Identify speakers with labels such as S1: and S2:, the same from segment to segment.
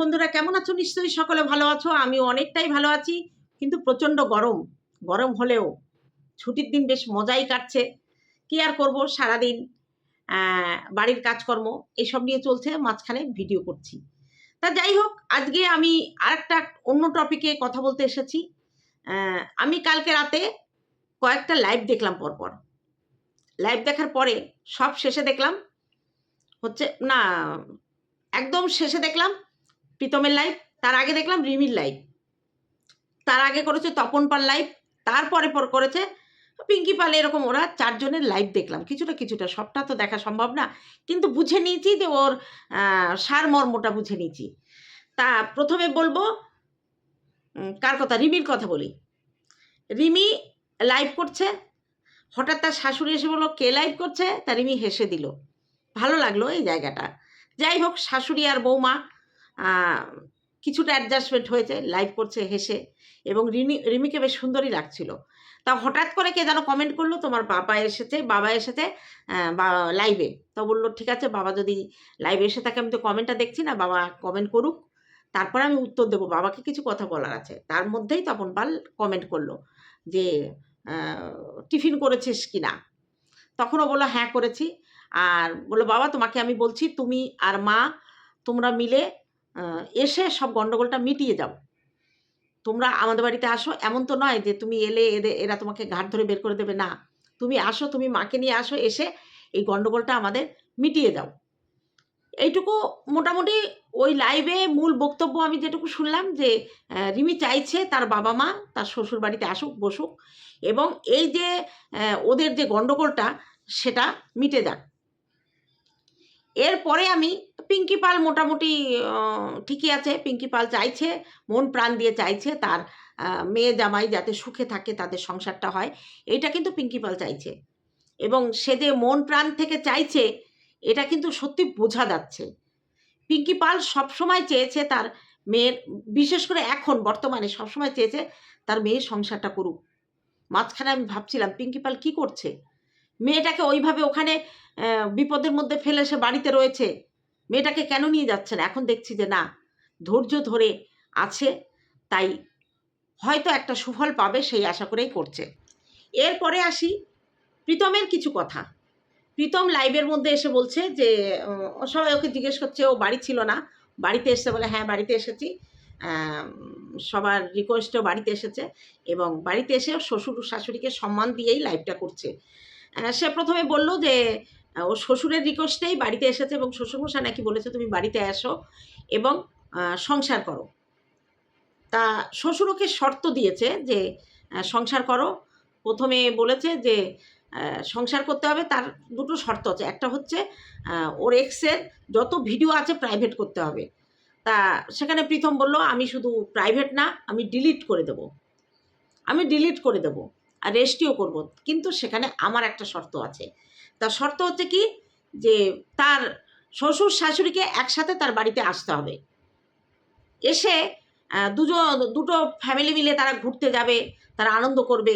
S1: বন্ধুরা, কেমন আছো? নিশ্চয়ই সকলে ভালো আছো। আমি অনেকটাই ভালো আছি, কিন্তু প্রচণ্ড গরম। গরম হলেও ছুটির দিন বেশ মজাই কাটছে। কি আর করব? সারাদিন বাড়ির কাজকর্ম, এসব নিয়ে চলছে, মাঝখানে ভিডিও করছি। তা যাই হোক, আজকে আমি আরেকটা অন্য টপিকে কথা বলতে এসেছি। আমি কালকে রাতে কয়েকটা লাইভ দেখলাম পরপর। লাইভ দেখার পরে সব শেষে দেখলাম, হচ্ছে না, একদম শেষে দেখলাম প্রীতমের লাইভ তার আগে দেখলাম রিমির লাইভ তার আগে করেছে তপন পাল লাইভ তারপরে পর করেছে পিঙ্কি পাল, এরকম ওরা চারজনের লাইভ দেখলাম। কিছুটা কিছুটা, সবটা তো দেখা সম্ভব না। কিন্তু বুঝে নিয়েছি যে ওর সারমর্মটা বুঝে নিয়েছি। তা প্রথমে বলব কার কথা? রিমির কথা বলি। রিমি লাইভ করছে। হঠাৎ তার শাশুড়ি এসে বলল, কে লাইভ করছে? তা রিমি হেসে দিল। ভালো লাগল এই জায়গাটা। যাই হোক, শাশুড়ি আর বৌমা কিছুটা অ্যাডজাস্টমেন্ট হয়েছে লাইভ করছে, হেসে এবং রিমি, রিমিকে বেশ সুন্দরই লাগছিল। তা হঠাৎ করে কে যেন কমেন্ট করল, তোমার বাবা এসেছে বাবা এসেছে লাইভে তো বলল, ঠিক আছে, বাবা যদি লাইভে এসে থাকে, আমি তো কমেন্টটা দেখছি না, বাবা কমেন্ট করুক। তারপরে আমি উত্তর দেবো, বাবাকে কিছু কথা বলার আছে। তার মধ্যেই তপন পাল কমেন্ট করল যে টিফিন করেছিস কি না? তখনও বলল হ্যাঁ করেছি। আর বলল, বাবা, তোমাকে আমি বলছি, তুমি আর মা, তোমরা মিলে এসে সব গন্ডগোলটা মিটিয়ে যাও। তোমরা আমাদের বাড়িতে আসো। এমন তো নয় যে তুমি এলে এদের এরা তোমাকে ঘাট ধরে বের করে দেবে। না। তুমি আসো, তুমি মাকে নিয়ে আসো, এসে এই গন্ডগোলটা আমাদের মিটিয়ে দাও এইটুকু মোটামুটি ওই লাইভে মূল বক্তব্য আমি যেটুকু শুনলাম যে রিমি চাইছে তার বাবা মা, তার শ্বশুর বাড়িতে আসুক, বসুক এবং এই যে ওদের যে গন্ডগোলটা, সেটা মিটে যাক। এরপরে আমি পিঙ্কি পাল মোটামুটি ঠিকই আছে, পিঙ্কি পাল চাইছে, মন প্রাণ দিয়ে চাইছে তার মেয়ে জামাই যাতে সুখে থাকে তাদের সংসারটা হয়, এটা কিন্তু পিঙ্কি পাল চাইছে। এবং সে যে মন প্রাণ থেকে চাইছে, এটা কিন্তু সত্যি বোঝা যাচ্ছে। পিঙ্কি পাল সবসময় চেয়েছে তার মেয়ের, বিশেষ করে এখন, বর্তমানে সবসময় চেয়েছে তার মেয়ের সংসারটা করুক। মাঝখানে আমি ভাবছিলাম, পিঙ্কি পাল কী করছে? মেয়েটাকে ওইভাবে ওখানে বিপদের মধ্যে ফেলে সে বাড়িতে রয়েছে মেয়েটাকে কেন নিয়ে যাচ্ছেন? এখন দেখছি যে না, ধৈর্য ধরে আছে, তাই হয়তো একটা সুফল পাবে সেই আশা করেই করছে। এরপরে আসি প্রীতমের কিছু কথা। প্রীতম লাইভের মধ্যে এসে বলছে যে সবাই ওকে জিজ্ঞেস করছে, ও বাড়ি ছিল না? বাড়িতে এসে বলে হ্যাঁ বাড়িতে এসেছি। সবার রিকোয়েস্টেও বাড়িতে এসেছে এবং বাড়িতে এসে শ্বশুর শাশুড়িকে সম্মান দিয়েই লাইভটা করছে। সে প্রথমে বলল যে ওর শ্বশুরের রিকোয়েস্টেই বাড়িতে এসেছে এবং শ্বশুরমশাই নাকি বলেছে, তুমি বাড়িতে আসো এবং সংসার করো। তা শ্বশুরকে শর্ত দিয়েছে যে সংসার করো। প্রথমে বলেছে যে সংসার করতে হবে। তার দুটো শর্ত আছে। একটা হচ্ছে ওর এক্সের যত ভিডিও আছে প্রাইভেট করতে হবে। তা সেখানে প্রীতম বলল, আমি শুধু প্রাইভেট না, আমি ডিলিট করে দেব। আমি ডিলিট করে দেব। আর রেস্টিও করব। কিন্তু সেখানে আমার একটা শর্ত আছে। তার শর্ত হচ্ছে কি? যে তার শ্বশুর শাশুড়িকে একসাথে তার বাড়িতে আসতে হবে। এসে আহ, দুটো ফ্যামিলি মিলে তারা ঘুরতে যাবে তারা আনন্দ করবে।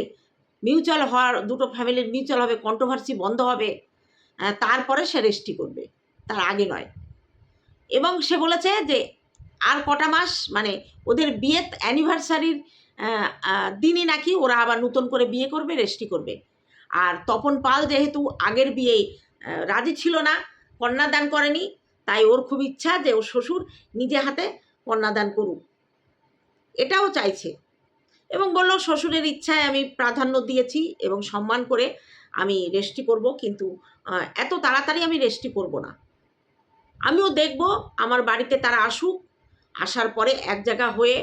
S1: মিউচুয়াল হওয়ার দুটো ফ্যামিলির মিউচুয়াল হবে কন্ট্রোভার্সি বন্ধ হবে। তারপরে সে রেস্টি করবে তার আগে নয়। এবং সে বলেছে যে আর কটা মাস মানে ওদের বিয়ে অ্যানিভার্সারির দিনই নাকি ওরা আবার নতুন করে বিয়ে করবে রেস্টি করবে। আর তপন পাল যেহেতু আগের বিয়ে রাজি ছিল না কন্যাদান করেনি, তাই ওর খুব ইচ্ছা যে ওর শ্বশুর নিজে হাতে কন্যাদান করুক। এটাও চাইছে। এবং বলল, শ্বশুরের ইচ্ছায় আমি প্রাধান্য দিয়েছি এবং সম্মান করে আমি রেস্টি করব, কিন্তু এত তাড়াতাড়ি আমি রেস্টি করব না। আমিও দেখব, আমার বাড়িতে তারা আসুক। আসার পরে এক জায়গা হয়ে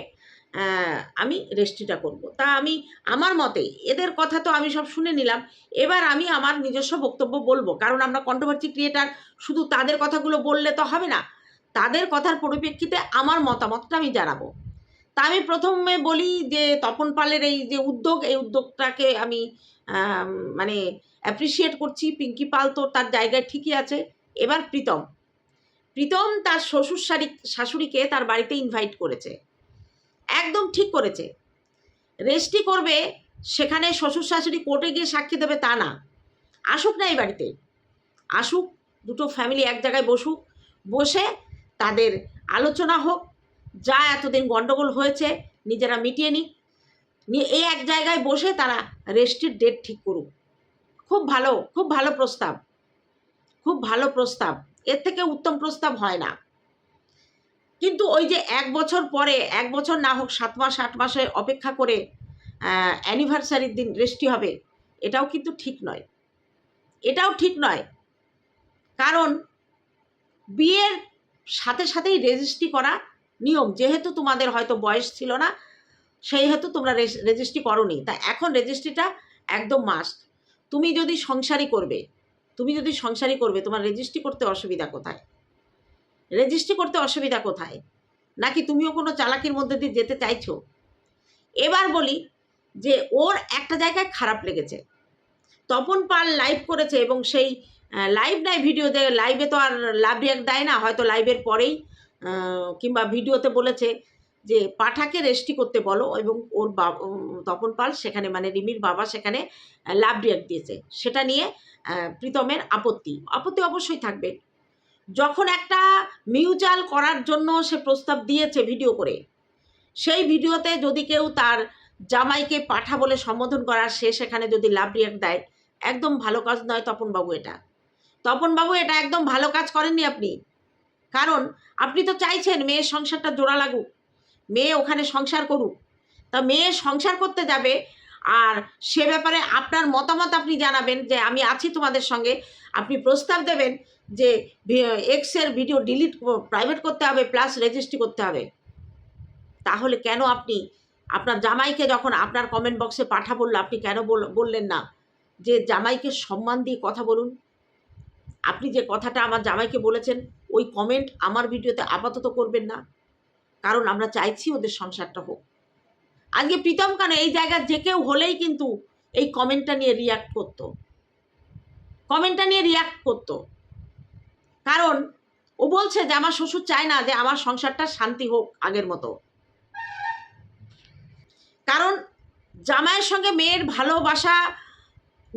S1: আমি রেস্টিটা করব। তা আমি, আমার মতে, এদের কথা তো আমি সব শুনে নিলাম। এবার আমি আমার নিজস্ব বক্তব্য বলব। কারণ আমরা কন্ট্রোভার্সি ক্রিয়েটার শুধু তাদের কথাগুলো বললে তো হবে না। তাদের কথার পরিপ্রেক্ষিতে আমার মতামতটা আমি জানাব। তা আমি প্রথমে বলি যে, তপন পালের এই যে উদ্যোগ, এই উদ্যোগটাকে আমি মানে অ্যাপ্রিসিয়েট করছি। পিঙ্কি পাল তো তার জায়গায় ঠিকই আছে। এবার প্রীতম। প্রীতম তার শ্বশুর শাড়ি শাশুড়িকে তার বাড়িতে ইনভাইট করেছে। একদম ঠিক করেছে। রেস্টি করবে, সেখানে শ্বশুর শাশুড়ি কোর্টে গিয়ে সাক্ষী দেবে তা না। আসুক না এই বাড়িতে। আসুক, দুটো ফ্যামিলি এক জায়গায় বসুক, বসে তাদের আলোচনা হোক, যা এতদিন গন্ডগোল হয়েছে, নিজেরা মিটিয়ে নিক। নিয়ে এই এক জায়গায় বসে তারা রেস্টের ডেট ঠিক করুক। খুব ভালো খুব ভালো প্রস্তাব। খুব ভালো প্রস্তাব। এর থেকে উত্তম প্রস্তাব হয় না। কিন্তু ওই যে এক বছর পরে, এক বছর না হোক, সাত মাস, আট মাসে অপেক্ষা করে অ্যানিভার্সারির দিন রেস্টি হবে, এটাও কিন্তু ঠিক নয়। এটাও ঠিক নয়। কারণ বিয়ের সাথে সাথেই রেজিস্ট্রি করা নিয়ম। যেহেতু তোমাদের হয়তো বয়স ছিল না সেই হেতু তোমরা রেজিস্ট্রি করনি। তা এখন রেজিস্ট্রিটা একদম মাস্ট তুমি যদি সংসারই করবে, তুমি যদি সংসারই করবে, তোমার রেজিস্ট্রি করতে অসুবিধা কোথায়? রেজিস্ট্রি করতে অসুবিধা কোথায়? নাকি তুমিও কোনো চালাকির মধ্যে দিয়ে যেতে চাইছো? এবার বলি যে ওর একটা জায়গায় খারাপ লেগেছে। তপন পাল লাইভ করেছে এবং সেই লাইভ নাই ভিডিওতে লাইভে তো আর লাভ রিয়াক্ট দেয় না, হয়তো লাইভের পরেই কিংবা ভিডিওতে বলেছে যে পাঠাকে রেস্টি করতে বলো এবং ওর তপন পাল সেখানে মানে রিমির বাবা সেখানে লাভ রিয়াক্ট দিয়েছে। সেটা নিয়ে প্রীতমের আপত্তি। আপত্তি অবশ্যই থাকবে। যখন একটা মিউচুয়াল করার জন্য সে প্রস্তাব দিয়েছে ভিডিও করে, সেই ভিডিওতে যদি কেউ তার জামাইকে পাঠা বলে সম্বোধন করার সে সেখানে যদি লাভ রিয়াক্ট দেয়, একদম ভালো কাজ নয় তপনবাবু এটা। তপনবাবু এটা একদম ভালো কাজ করেননি আপনি। কারণ আপনি তো চাইছেন মেয়ের সংসারটা জোড়া লাগুক, মেয়ে ওখানে সংসার করুক। তা মেয়ে সংসার করতে যাবে আর সে ব্যাপারে আপনার মতামত আপনি জানাবেন যে আমি আছি তোমাদের সঙ্গে, আপনি প্রস্তাব দেবেন যে এক্সের ভিডিও ডিলিট প্রাইভেট করতে হবে প্লাস রেজিস্ট্রি করতে হবে। তাহলে কেন আপনি, আপনার জামাইকে যখন আপনার কমেন্ট বক্সে পাঠা বলল, আপনি কেন বল- বললেন না? যে জামাইকে সম্মান দিয়ে কথা বলুন। আপনি যে কথাটা আমার জামাইকে বলেছেন, ওই কমেন্ট আমার ভিডিওতে আপাতত করবেন না। কারণ আমরা চাইছি ওদের সংসারটা হোক। আজকে প্রীতম কানে এই জায়গার যে কেউ হলেই কিন্তু এই কমেন্টটা নিয়ে রিয়াক্ট করতো। কমেন্টটা নিয়ে রিয়াক্ট করতো। কারণ ও বলছে যে আমার শ্বশুর চায় না যে আমার সংসারটা শান্তি হোক আগের মতো। কারণ জামাইয়ের সঙ্গে মেয়ের ভালোবাসা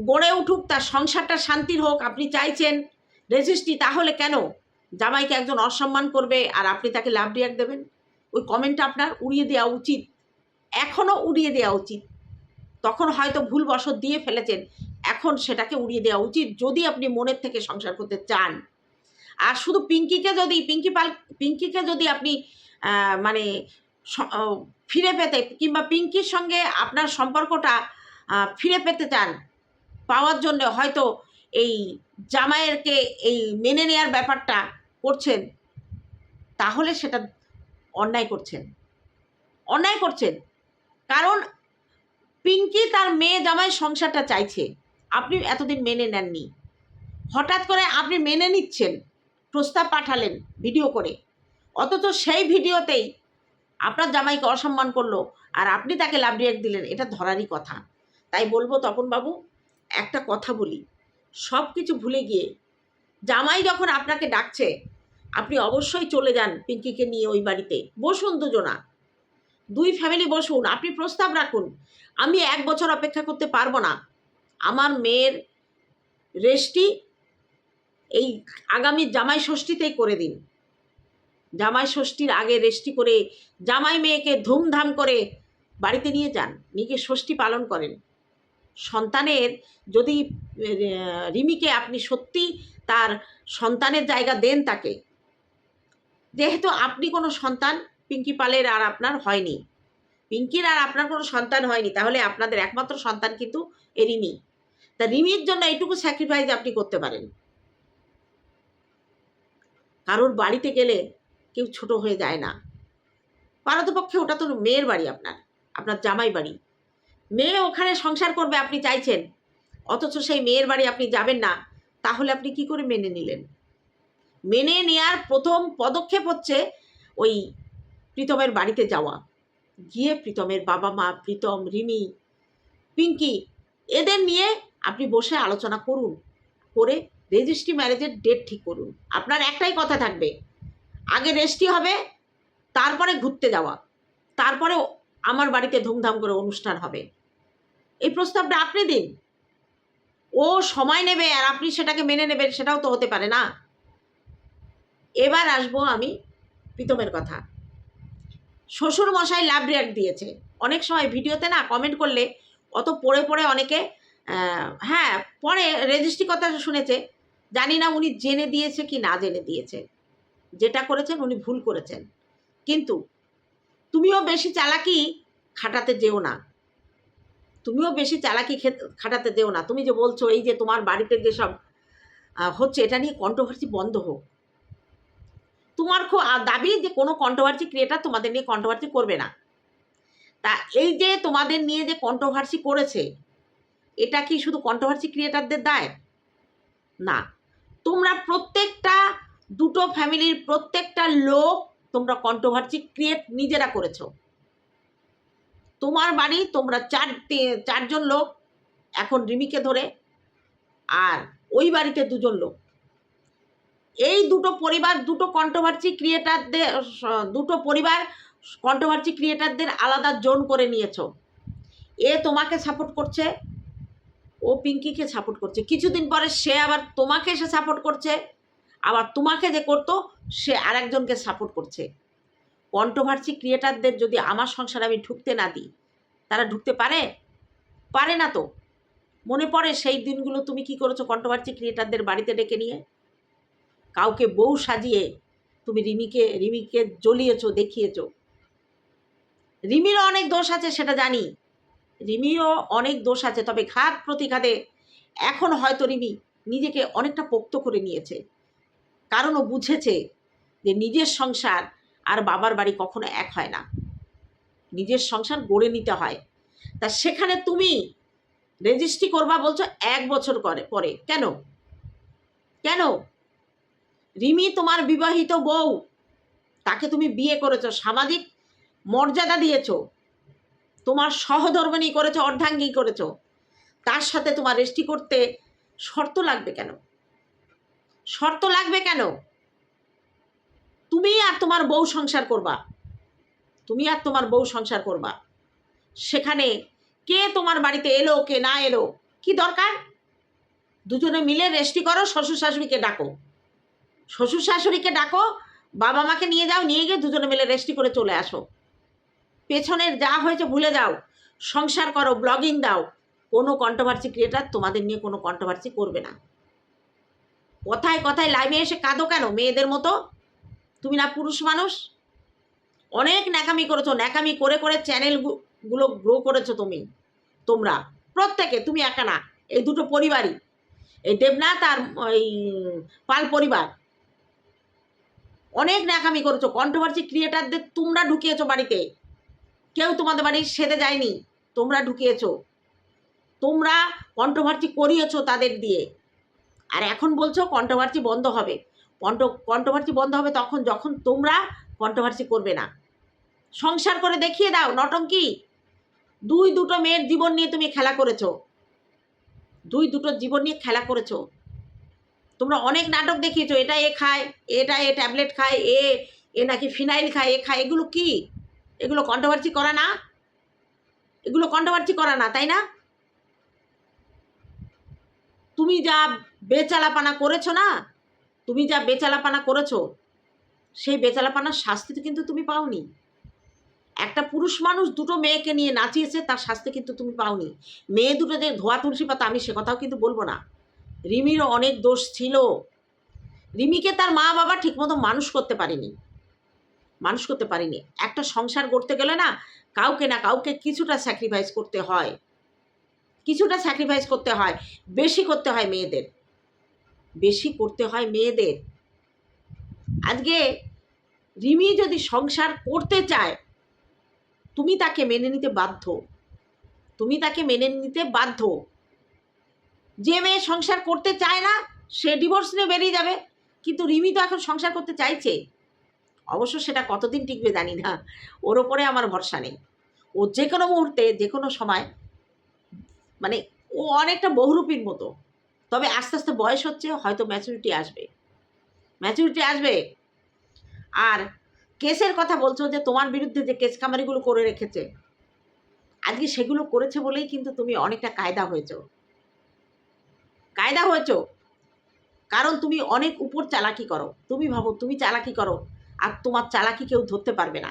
S1: গড়ে উঠুক, তার সংসারটা শান্তির হোক, আপনি চাইছেন রেজিস্ট্রি তাহলে কেন? জামাইকে একজন অসম্মান করবে আর আপনি তাকে লাভ রিয়াক্ট দেবেন? ওই কমেন্টটা আপনার উড়িয়ে দেওয়া উচিত। এখনও উড়িয়ে দেওয়া উচিত। তখন হয়তো ভুল বশত দিয়ে ফেলেছেন। এখন সেটাকে উড়িয়ে দেওয়া উচিত। যদি আপনি মনের থেকে সংসার করতে চান আর শুধু পিঙ্কিকে যদি, পিঙ্কি পাল, পিঙ্কিকে যদি আপনি মানে ফিরে পেতে কিংবা পিঙ্কির সঙ্গে আপনার সম্পর্কটা ফিরে পেতে চান, পাওয়ার জন্য হয়তো এই জামাইয়েরকে এই মেনে নেওয়ার ব্যাপারটা করছেন, তাহলে সেটা অন্যায় করছেন। অন্যায় করছেন। কারণ পিঙ্কি তার মেয়ে জামাই সংসারটা চাইছে। আপনি এতদিন মেনে নেননি। হঠাৎ করে আপনি মেনে নিচ্ছেন। প্রস্তাব পাঠালেন ভিডিও করে। অথচ সেই ভিডিওতেই আপনার জামাইকে অসম্মান করল আর আপনি তাকে লাভ রিয়াক্ট দিলেন, এটা ধরারই কথা। তাই বলব তপনবাবু, একটা কথা বলি। সব কিছু ভুলে গিয়ে জামাই যখন আপনাকে ডাকছে, আপনি অবশ্যই চলে যান পিঙ্কিকে নিয়ে ওই বাড়িতে। বসুন দুজনা। দুই ফ্যামিলি বসুন, আপনি প্রস্তাব রাখুন। আমি এক বছর অপেক্ষা করতে পারব না। আমার মেয়ের রেস্টি এই আগামী জামাই ষষ্ঠীতেই করে দিন। জামাই ষষ্ঠীর আগে রেস্টি করে জামাই মেয়েকে ধুমধাম করে বাড়িতে নিয়ে যান। নিজে ষষ্ঠী পালন করেন। সন্তানের যদি রিমিকে আপনি সত্যি তার সন্তানের জায়গা দেন তাকে। যেহেতু আপনি কোনো সন্তান, পিঙ্কি পালের আর আপনার হয়নি। পিঙ্কির আর আপনার কোনো সন্তান হয়নি, তাহলে আপনাদের একমাত্র সন্তান কিন্তু এ রিমি। তা রিমির জন্য এইটুকু স্যাক্রিফাইস আপনি করতে পারেন। কারোর বাড়িতে গেলে কেউ ছোট হয়ে যায় না। পারতপক্ষে ওটা তো মেয়ের বাড়ি আপনার আপনার জামাই বাড়ি। মেয়ে ওখানে সংসার করবে আপনি চাইছেন, অথচ সেই মেয়ের বাড়ি আপনি যাবেন না, তাহলে আপনি কি করে মেনে নিলেন? মেনে নেয়ার প্রথম পদক্ষেপ হচ্ছে ওই প্রীতমের বাড়িতে যাওয়া। গিয়ে প্রীতমের বাবা মা, প্রীতম, রিমি, পিঙ্কি, এদের নিয়ে আপনি বসে আলোচনা করুন, করে রেজিস্ট্রি ম্যারেজের ডেট ঠিক করুন। আপনার একটাই কথা থাকবে, আগে রেজিস্ট্রি হবে, তারপরে ঘুরতে যাওয়া তারপরে আমার বাড়িতে ধুমধাম করে অনুষ্ঠান হবে। এই প্রস্তাবটা আপনি দিন। ও সময় নেবে আর আপনি সেটাকে মেনে নেবেন, সেটাও তো হতে পারে না। এবার আসব আমি প্রীতমের কথা। শ্বশুর মশাই লাভ রিয়াক্ট দিয়েছে। অনেক সময় ভিডিওতে না কমেন্ট করলে অত পড়ে পড়ে অনেকে হ্যাঁ পরে রেজিস্ট্রি কথা শুনেছে। জানি না উনি জেনে দিয়েছে কি না জেনে দিয়েছে। যেটা করেছেন উনি ভুল করেছেন। কিন্তু তুমিও বেশি চালাকি খাটাতে যেও না। তুমিও বেশি চালাকি খাটাতে যেও না। তুমি যে বলছো এই যে তোমার বাড়িতে যেসব হচ্ছে এটা নিয়ে কন্ট্রোভার্সি বন্ধ হোক। তোমার খুব দাবি যে কোনো কন্ট্রোভার্সি ক্রিয়েটার তোমাদের নিয়ে কন্ট্রোভার্সি করবে না। তা এই যে তোমাদের নিয়ে যে কন্ট্রোভার্সি করেছে, এটা কি শুধু কন্ট্রোভার্সি ক্রিয়েটারদের দায়? না। তোমরা প্রত্যেকটা দুটো ফ্যামিলির প্রত্যেকটা লোক তোমরা কন্ট্রোভার্সি ক্রিয়েট নিজেরা করেছ। তোমার বাড়ি তোমরা চার চারজন লোক, এখন রিমিকে ধরে, আর ওই বাড়িতে দুজন লোক। এই দুটো পরিবার, দুটো কন্ট্রোভার্সি ক্রিয়েটারদের দুটো পরিবার কন্ট্রোভার্সি ক্রিয়েটারদের আলাদা জোন করে নিয়েছো। এ তোমাকে সাপোর্ট করছে। ও পিঙ্কিকে সাপোর্ট করছে। কিছুদিন পরে সে আবার তোমাকে এসে সাপোর্ট করছে। আবার তোমাকে যে করতো, সে আরেকজনকে সাপোর্ট করছে। কন্ট্রোভার্সি ক্রিয়েটারদের যদি আমার সংসারে আমি ঢুকতে না দিই, তারা ঢুকতে পারে? পারে না তো। মনে পড়ে সেই দিনগুলো তুমি কি করেছ কন্ট্রোভার্সি ক্রিয়েটারদের বাড়িতে ডেকে নিয়ে? কাউকে বউ সাজিয়ে তুমি রিমিকে রিমিকে জ্বলিয়েছো, দেখিয়েছো। রিমিরও অনেক দোষ আছে, সেটা জানি। রিমিরও অনেক দোষ আছে, তবে ঘাত প্রতিঘাতে এখন হয়তো রিমি নিজেকে অনেকটা পোক্ত করে নিয়েছে। কারণ ও বুঝেছে যে নিজের সংসার আর বাবার বাড়ি কখনো এক হয় না। নিজের সংসার গড়ে নিতে হয়। তা সেখানে তুমি রেজিস্ট্রি করবা বলছো এক বছর করে, পরে। কেন? কেন? রিমি তোমার বিবাহিত বউ, তাকে তুমি বিয়ে করেছ, সামাজিক মর্যাদা দিয়েছ। তোমার সহধর্মিণী করেছ অর্ধাঙ্গী করেছ। তার সাথে তোমার রেজিস্ট্রি করতে শর্ত লাগবে কেন? শর্ত লাগবে কেন? তুমি আর তোমার বউ সংসার করবা। তুমি আর তোমার বউ সংসার করবা। সেখানে কে তোমার বাড়িতে এলো, কে না এলো, কি দরকার? দুজনে মিলে রেস্টি করো শ্বশুর শাশুড়িকে ডাকো। শ্বশুর শাশুড়িকে ডাকো বাবা মাকে নিয়ে যাও, নিয়ে গিয়ে দুজনে মিলে রেস্টি করে চলে আসো। পেছনের যা হয়েছে ভুলে যাও। সংসার করো ব্লগিং দাও। কোনো কন্ট্রোভার্সি ক্রিয়েটার তোমাদের নিয়ে কোনো কন্ট্রোভার্সি করবে না। কথায় কথায় লাইভে এসে কাঁদো কেন? মেয়েদের মতো? তুমি না পুরুষ মানুষ? অনেক ন্যাকামি করেছ। ন্যাকামি করে করে চ্যানেলগুলো গ্রো করেছ তুমি। তোমরা। প্রত্যেকে, তুমি একা না। এই দুটো পরিবারই। এই দেবনাথ আর এই পাল পরিবার। অনেক ন্যাকামি করেছ। কন্ট্রোভার্সি ক্রিয়েটারদের তোমরা ঢুকিয়েছো বাড়িতে। কেউ তোমাদের বাড়ি সেরে যায়নি। তোমরা ঢুকিয়েছো। তোমরা কন্ট্রোভার্সি করিয়েছো তাদের দিয়ে। আর এখন বলছো কন্ট্রোভার্সি বন্ধ হবে। কন্ট্রোভার্সি বন্ধ হবে তখন যখন তোমরা কন্ট্রোভার্সি করবে না। সংসার করে দেখিয়ে দাও নটঙ্কি দুই দুটো মেয়ের জীবন নিয়ে তুমি খেলা করেছ। দুই দুটো জীবন নিয়ে খেলা করেছ। তোমরা অনেক নাটক দেখিয়েছো। এটা এ খায়, এটা এ ট্যাবলেট খায়, এ এ নাকি ফিনাইল খায়, এ খায়, এগুলো কি? এগুলো কন্ট্রোভার্সি করা না। এগুলো কন্ট্রোভার্সি করা না, তাই না? তুমি যা বেচালাপানা করেছ না, তুমি যা বেচালাপানা করেছ, সেই বেচালাপানার শাস্তি কিন্তু তুমি পাওনি। একটা পুরুষ মানুষ দুটো মেয়েকে নিয়ে নাচিয়েছে, তার শাস্তি কিন্তু তুমি পাওনি। মেয়ে দুটো যে ধোয়া তুলসী পাতা, আমি সে কথাও কিন্তু বলব না। রিমিরও অনেক দোষ ছিল। রিমিকে তার মা বাবা ঠিকমতো মানুষ করতে পারেনি। মানুষ করতে পারিনি। একটা সংসার করতে গেলে না কাউকে না কাউকে কিছুটা স্যাক্রিফাইস করতে হয়। কিছুটা স্যাক্রিফাইস করতে হয়। বেশি করতে হয় মেয়েদের। বেশি করতে হয় মেয়েদের। আজকে রিমি যদি সংসার করতে চায়, তুমি তাকে মেনে নিতে বাধ্য। তুমি তাকে মেনে নিতে বাধ্য। যে মেয়ে সংসার করতে চায় না, সে ডিভোর্স নিয়ে বেরিয়ে যাবে। কিন্তু রিমি তো এখন সংসার করতে চাইছে। অবশ্য সেটা কতদিন টিকবে জানি না। ওর ওপরে আমার ভরসা নেই। ও যে কোনো মুহূর্তে যে কোনো সময় মানে ও অনেকটা বহুরূপীর মতো। তবে আস্তে আস্তে বয়স হচ্ছে, হয়তো ম্যাচুরিটি আসবে। ম্যাচুরিটি আসবে। আর কেসের কথা বলছো যে তোমার বিরুদ্ধে যে কেস কামারিগুলো করে রেখেছে, আজকে সেগুলো করেছে বলেই কিন্তু তুমি অনেকটা কায়দা হয়েছ। কায়দা হয়েছ। কারণ তুমি অনেক উপর চালাকি করো। তুমি ভাবো, তুমি চালাকি করো। আর তোমার চালাকি কেউ ধরতে পারবে না।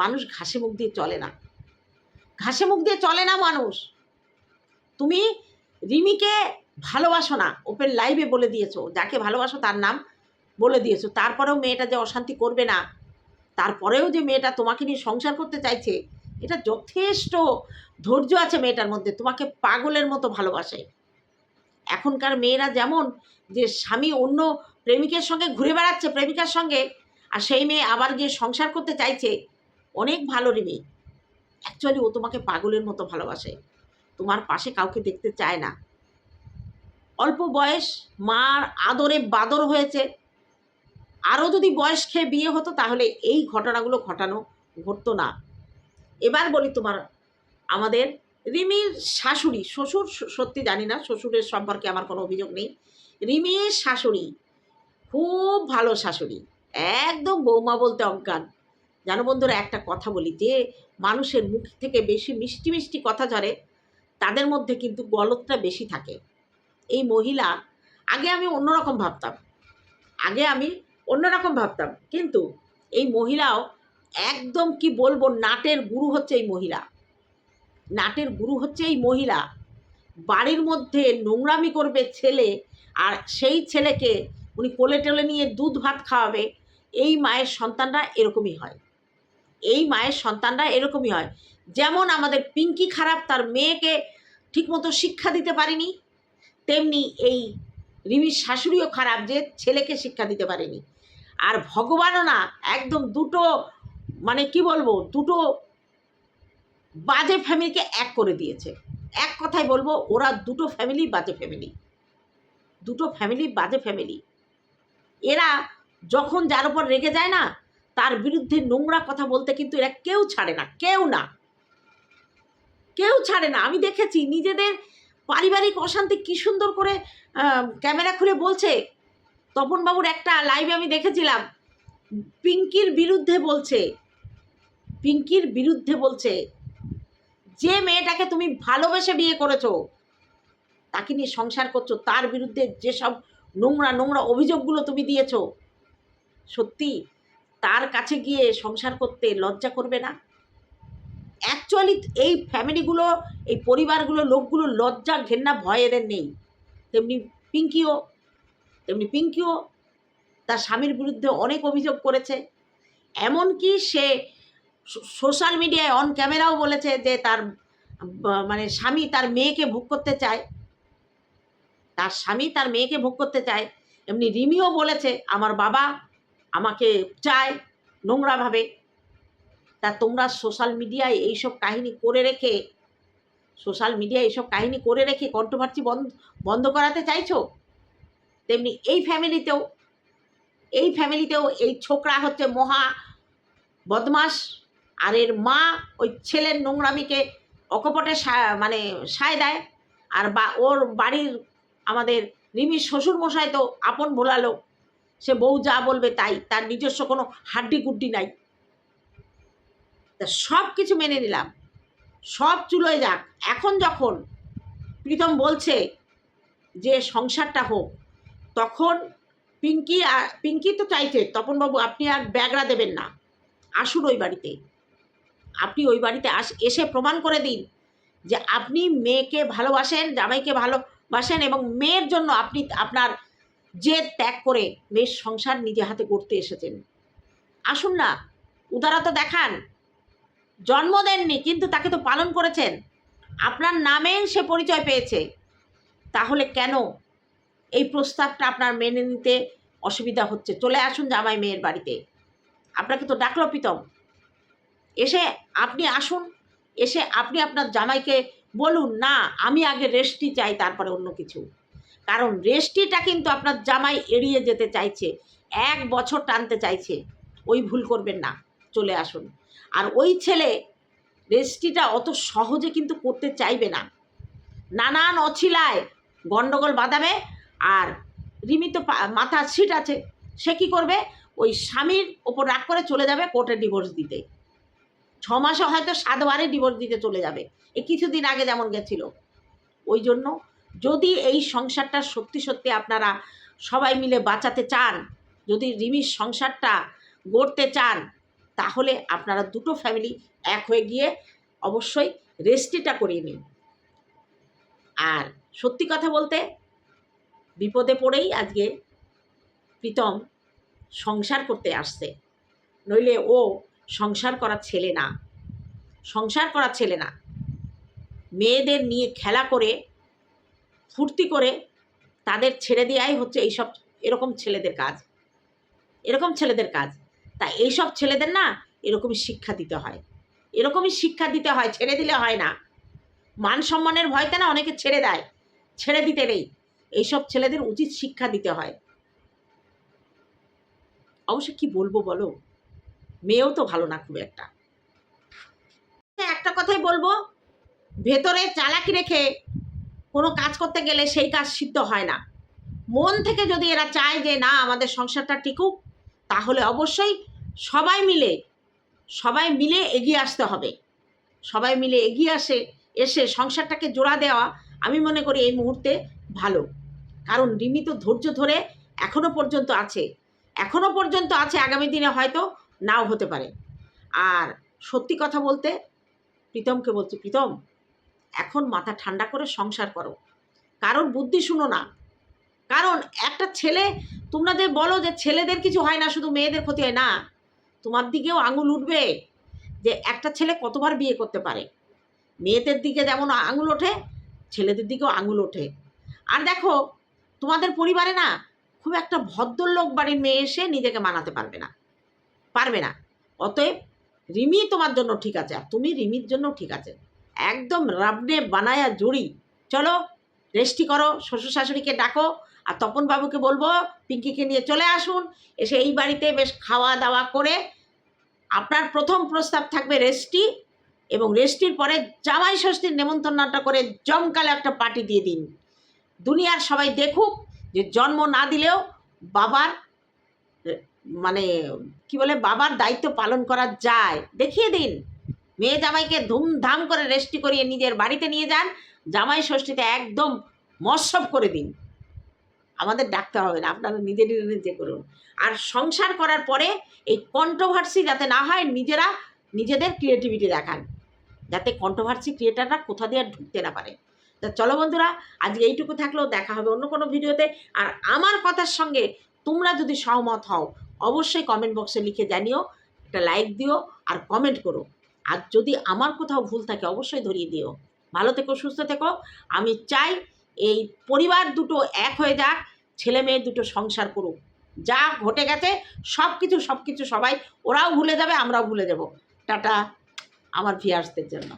S1: মানুষ ঘাসে মুখ দিয়ে চলে না। ঘাসে মুখ দিয়ে চলে না মানুষ। তুমি রিমিকে ভালোবাসো না, ওপেন লাইভে বলে দিয়েছ, যাকে ভালোবাসো তার নাম বলে দিয়েছ। তারপরেও মেয়েটা যে অশান্তি করবে না, তারপরেও যে মেয়েটা তোমাকে নিয়ে সংসার করতে চাইছে, এটা যথেষ্ট ধৈর্য আছে মেয়েটার মধ্যে। তোমাকে পাগলের মতো ভালোবাসে। এখনকার মেয়েরা যেমন যে স্বামী অন্য প্রেমিকের সঙ্গে ঘুরে বেড়াচ্ছে, প্রেমিকার সঙ্গে আর সেই মেয়ে আবার গিয়ে সংসার করতে চাইছে, অনেক ভালো রিমি অ্যাকচুয়ালি ও তোমাকে পাগলের মতো ভালোবাসে। তোমার পাশে কাউকে দেখতে চায় না। অল্প বয়স, মার আদরে বাদর হয়েছে। আরও যদি বয়স খেয়ে বিয়ে হতো তাহলে এই ঘটনাগুলো ঘটানো, ঘটতো না। এবার বলি তোমার, আমাদের রিমির শাশুড়ি, শ্বশুর সত্যি জানি না, শ্বশুরের সম্পর্কে আমার কোনো অভিযোগ নেই। রিমির শাশুড়ি, খুব ভালো শাশুড়ি। একদম বৌমা বলতে অজ্ঞান। জানো বন্ধুরা, একটা কথা বলি, যে মানুষের মুখ থেকে বেশি মিষ্টি মিষ্টি কথা ঝরে, তাদের মধ্যে কিন্তু গলতটা বেশি থাকে। এই মহিলা, আগে আমি অন্যরকম ভাবতাম, আগে আমি অন্যরকম ভাবতাম, কিন্তু এই মহিলাও একদম কি বলব, নাটের গুরু হচ্ছে এই মহিলা। নাটের গুরু হচ্ছে এই মহিলা। বাড়ির মধ্যে নোংরামি করবে ছেলে, আর সেই ছেলেকে উনি কোলে টোলে নিয়ে দুধ ভাত খাওয়াবে এই মায়ের সন্তানরা এরকমই হয়। এই মায়ের সন্তানরা এরকমই হয়। যেমন আমাদের পিঙ্কি খারাপ তার মেয়েকে ঠিকমতো শিক্ষা দিতে পারেনি, তেমনি এই রিমির শাশুড়িও খারাপ যে ছেলেকে শিক্ষা দিতে পারেনি। আর ভগবানও না, একদম দুটো মানে কি বলব, দুটো বাজে ফ্যামিলিকে এক করে দিয়েছে। এক কথায় বলব, ওরা দুটো ফ্যামিলি বাজে ফ্যামিলি। দুটো ফ্যামিলি বাজে ফ্যামিলি। এরা যখন যার উপর রেগে যায় না, তার বিরুদ্ধে নোংরা কথা বলতে কিন্তু এরা কেউ ছাড়ে না, কেউ না। কেউ ছাড়ে না। আমি দেখেছি নিজেদের পারিবারিক অশান্তি কি সুন্দর করে ক্যামেরা খুলে বলছে। তপনবাবুর একটা লাইভে আমি দেখেছিলাম। পিঙ্কির বিরুদ্ধে বলছে। পিঙ্কির বিরুদ্ধে বলছে, যে মেয়েটাকে তুমি ভালোবেসে বিয়ে করেছ, তাকে নিয়ে সংসার করছ, তার বিরুদ্ধে যেসব নোংরা নোংরা অভিযোগগুলো তুমি দিয়েছ সত্যি তার কাছে গিয়ে সংসার করতে লজ্জা করবে না? অ্যাকচুয়ালি এই ফ্যামিলিগুলো এই পরিবারগুলো লোকগুলো লজ্জা ঘেন্না ভয় এদের নেই। তেমনি পিঙ্কিও তেমনি পিঙ্কিও তার স্বামীর বিরুদ্ধে অনেক অভিযোগ করেছে। এমনকি সে সোশ্যাল মিডিয়ায় অন ক্যামেরাও বলেছে যে তার মানে স্বামী তার মেয়েকে ভোগ করতে চায়। তার স্বামী তার মেয়েকে ভোগ করতে চায়। এমনি রিমিও বলেছে, আমার বাবা আমাকে চায় নোংরাভাবে। তা তোমরা সোশ্যাল মিডিয়ায় এইসব কাহিনী করে রেখে সোশ্যাল মিডিয়ায় এইসব কাহিনী করে রেখে কন্ট্রোভার্সি বন্ধ বন্ধ করাতে চাইছো? তেমনি এই ফ্যামিলিতেও এই ফ্যামিলিতেও এই ছোকরা হচ্ছে মহা বদমাস। আর এর মা ওই ছেলের নোংরামিকে অকপটে মানে সায় দেয়। আর বা, ওর বাড়ির আমাদের রিমির শ্বশুর মশাই তো আপন ভোলালো সে বউ যা বলবে তাই, তার নিজস্ব কোনো হাড্ডি গুড্ডি নাই। তা সব কিছু মেনে নিলাম। সব চুলোয় যাক। এখন যখন প্রীতম বলছে যে সংসারটা হোক, তখন পিঙ্কি আর- পিঙ্কি তো চাইছে, তপনবাবু আপনি আর ব্যাগরা দেবেন না। আসুন ওই বাড়িতে। আপনি ওই বাড়িতে আস, এসে প্রমাণ করে দিন যে আপনি মেয়েকে ভালোবাসেন, জামাইকে ভালোবাসেন এবং মেয়ের জন্য আপনি আপনার জেদ ত্যাগ করে মেয়ের সংসার নিজে হাতে করতে এসেছেন। আসুন না, উদারতা দেখান। জন্ম দেননি, কিন্তু তাকে তো পালন করেছেন। আপনার নামেই সে পরিচয় পেয়েছে। তাহলে কেন এই প্রস্তাবটা আপনার মেনে নিতে অসুবিধা হচ্ছে? চলে আসুন জামাই মেয়ের বাড়িতে। আপনাকে তো ডাকলো প্রীতম। এসে আপনি আসুন, এসে আপনি আপনার জামাইকে বলুন, না, আমি আগে রেস্টই চাই, তারপরে অন্য কিছু। কারণ রেস্টিটা কিন্তু আপনার জামাই এড়িয়ে যেতে চাইছে, এক বছর টানতে চাইছে, ওই ভুল করবেন না, চলে আসুন। আর ওই ছেলে রেস্টিটা অত সহজে কিন্তু করতে চাইবে না। নানান অছিলায় গন্ডগোল বাঁধাবে আর রিমিত মাথার সিট আছে, সে কি করবে? ওই স্বামীর ওপর রাগ করে চলে যাবে কোর্টে ডিভোর্স দিতে। ছ মাসে হয়তো সাতবারে ডিভোর্স দিতে চলে যাবে। এই কিছুদিন আগে যেমন গেছিল। ওই জন্য যদি এই সংসারটা সত্যি সত্যি আপনারা সবাই মিলে বাঁচাতে চান, যদি রিমির সংসারটা গড়তে চান, তাহলে আপনারা দুটো ফ্যামিলি এক হয়ে গিয়ে অবশ্যই রেস্টিটা করিয়ে নিন। আর সত্যি কথা বলতে বিপদে পড়েই আজকে প্রীতম সংসার করতে আসছে। নইলে ও সংসার করা ছেলে না, সংসার করা ছেলে না। মেয়েদের নিয়ে খেলা করে ফুর্তি করে তাদের ছেড়ে দেওয়াই হচ্ছে এইসব এরকম ছেলেদের কাজ। এরকম ছেলেদের কাজ। তা এইসব ছেলেদের না এরকমই শিক্ষা দিতে হয়। এরকমই শিক্ষা দিতে হয়, ছেড়ে দিলে হয় না। মান সম্মানের ভয়তে না অনেকে ছেড়ে দেয়, ছেড়ে দিতে নেই। এইসব ছেলেদের উচিত শিক্ষা দিতে হয়। অবশ্য কি বলব বলো? মেয়েও তো ভালো না খুব একটা। একটা কথাই বলব, ভেতরে চালাকি রেখে কোনো কাজ করতে গেলে সেই কাজ সিদ্ধ হয় না। মন থেকে যদি এরা চায় যে, না, আমাদের সংসারটা টিকুক, তাহলে অবশ্যই সবাই মিলে সবাই মিলে এগিয়ে আসতে হবে। সবাই মিলে এগিয়ে আসে, এসে সংসারটাকে জোড়া দেওয়া আমি মনে করি এই মুহূর্তে ভালো। কারণ রিমি তো ধৈর্য ধরে এখনও পর্যন্ত আছে। এখনও পর্যন্ত আছে, আগামী দিনে হয়তো নাও হতে পারে। আর সত্যি কথা বলতে, প্রীতমকে বলছি, প্রীতম এখন মাথা ঠান্ডা করে সংসার করো। কারণ বুদ্ধি শুনো না। কারণ একটা ছেলে তোমরা যে বলো যে ছেলেদের কিছু হয় না, শুধু মেয়েদের ক্ষতি হয়। না, তোমার দিকেও আঙুল উঠবে যে একটা ছেলে কতবার বিয়ে করতে পারে। মেয়েদের দিকে যেমন আঙুল ওঠে, ছেলেদের দিকেও আঙুল ওঠে। আর দেখো, তোমাদের পরিবারে না খুব একটা ভদ্রলোক বাড়ির মেয়ে এসে নিজেকে মানাতে পারবে না। পারবে না। অতএব রিমি তোমার জন্য ঠিক আছে, আর তুমি রিমির জন্য ঠিক আছে। একদম রাবনে বানায়া জুড়ি। চলো, রেস্টি করো শ্বশুর শাশুড়িকে ডাকো, আর তপন বাবুকে বলব, পিঙ্কিকে নিয়ে চলে আসুন। এসে এই বাড়িতে বেশ খাওয়া দাওয়া করে আপনার প্রথম প্রস্তাব থাকবে রেস্টি এবং রেস্টির পরে জামাই ষষ্ঠীর নেমন্তন্নটা করে জমকালে একটা পার্টি দিয়ে দিন। দুনিয়ার সবাই দেখুক যে জন্ম না দিলেও বাবার মানে কি বলে, বাবার দায়িত্ব পালন করা যায়। দেখিয়ে দিন। মেয়ে জামাইকে ধুমধাম করে রেস্টি করিয়ে নিজের বাড়িতে নিয়ে যান, জামাই ষষ্ঠীতে একদম মৎসব করে দিন। আমাদের ডাকতে হবে না, আপনারা নিজেরই নিজে করুন। আর সংসার করার পরে এই কন্ট্রোভার্সি যাতে না হয়, নিজেরা নিজেদের ক্রিয়েটিভিটি দেখান। যাতে কন্ট্রোভার্সি ক্রিয়েটাররা কোথা দিয়ে আর ঢুকতে না পারে। তা চলো বন্ধুরা, আজকে এইটুকু থাকলেও দেখা হবে অন্য কোনো ভিডিওতে। আর আমার কথার সঙ্গে তোমরা যদি সহমত হও, অবশ্যই কমেন্ট বক্সে লিখে জানিও, একটা লাইক দিও আর কমেন্ট করো। আর যদি আমার কোথাও ভুল থাকে, অবশ্যই ধরিয়ে দিও। ভালো থেকো, সুস্থ থেকো। আমি চাই এই পরিবার দুটো এক হয়ে যাক, ছেলে মেয়ে দুটো সংসার করুক। যা ঘটে গেছে সব কিছু সব কিছু সবাই, ওরাও ভুলে যাবে, আমরাও ভুলে যাব। টাটা, আমার ভিয়ার্সদের জন্য।